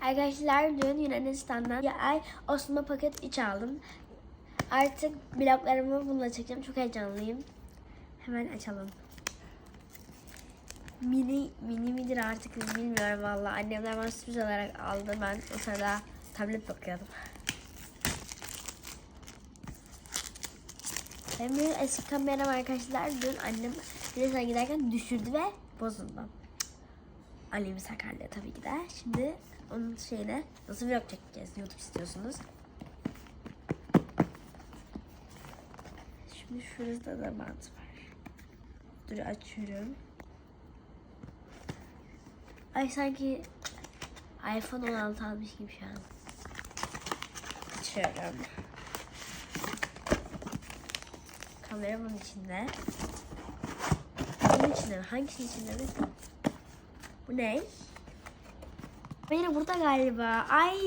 Arkadaşlar dün Yunanistan'dan bir ay Osmanlı paket 3 aldım. Artık vloglarımı bununla çekeceğim. Çok heyecanlıyım. Hemen açalım. Mini mini midir artık bilmiyorum valla. Annemler bana sürpriz olarak aldı. Ben o sırada tablet bakıyordum. Benim eski kameram arkadaşlar dün annem Giresun'a giderken düşürdü ve bozuldu. Ali'mi sakarlıyor tabii ki de. Şimdi onun şeyine nasıl vlog çekeceğiz YouTube istiyorsunuz. Şimdi şurada da bant var. Dur açıyorum. Ay sanki iPhone 16 almış gibi şu an. Açıyorum. Kamera bunun içinde. Bunun içinde mi? Hangisinin içinde mi? Bu ne? Kamera burada galiba. Ay.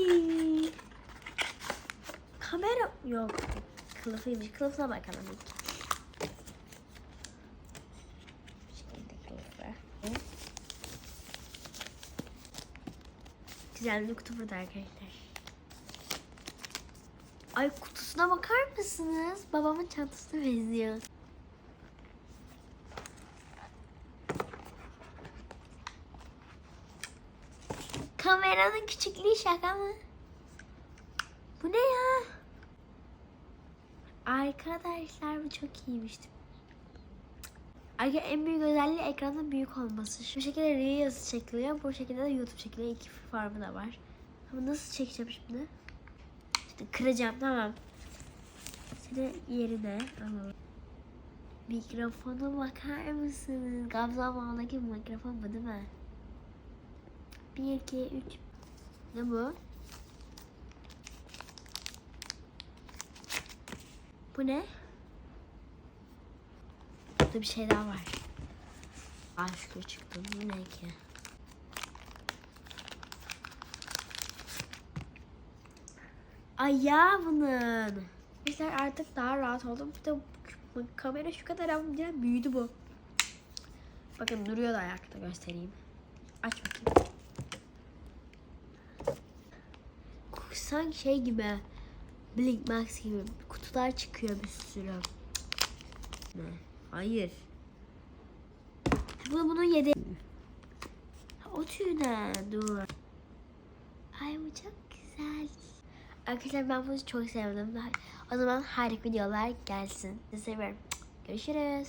Kamera yok. Kılıfıymış. Kılıfına bakalım ilk. Güzel bir kutu burada arkadaşlar. Ay kutusuna bakar mısınız? Babamın çantasına benziyor. Kameranın küçüklüğü şaka mı? Bu ne ya? Arkadaşlar bu çok iyiymiş. Arkadaşlar en büyük özelliği ekranın büyük olması. Şu şekilde Reels çekiliyor. Bu şekilde de YouTube çekiliyor. İki formu da var. Ama nasıl çekeceğim şimdi? İşte kıracağım tamam. Seni yerine alalım. Mikrofona bakar mısınız? Gamze Bağ'daki mikrofon bu değil mi? 1, 2, 3. Ne bu? Bu ne? Burada bir şey daha var. Aşkı çıktı. Bu ne ki? Ay ya bunun. Arkadaşlar artık daha rahat oldum. Bir de kamera şu kadar amca büyüdü bu. Bakın duruyor da ayakta göstereyim. Aç bakayım. Sanki şey gibi. Blink Max gibi kutular çıkıyor bir sürü. Hayır. Bu bunun yedi. O tüy ne? Dur. Ay bu çok güzel. Arkadaşlar ben bunu çok sevdim. O zaman harika videolar gelsin. Sizi seviyorum. Görüşürüz.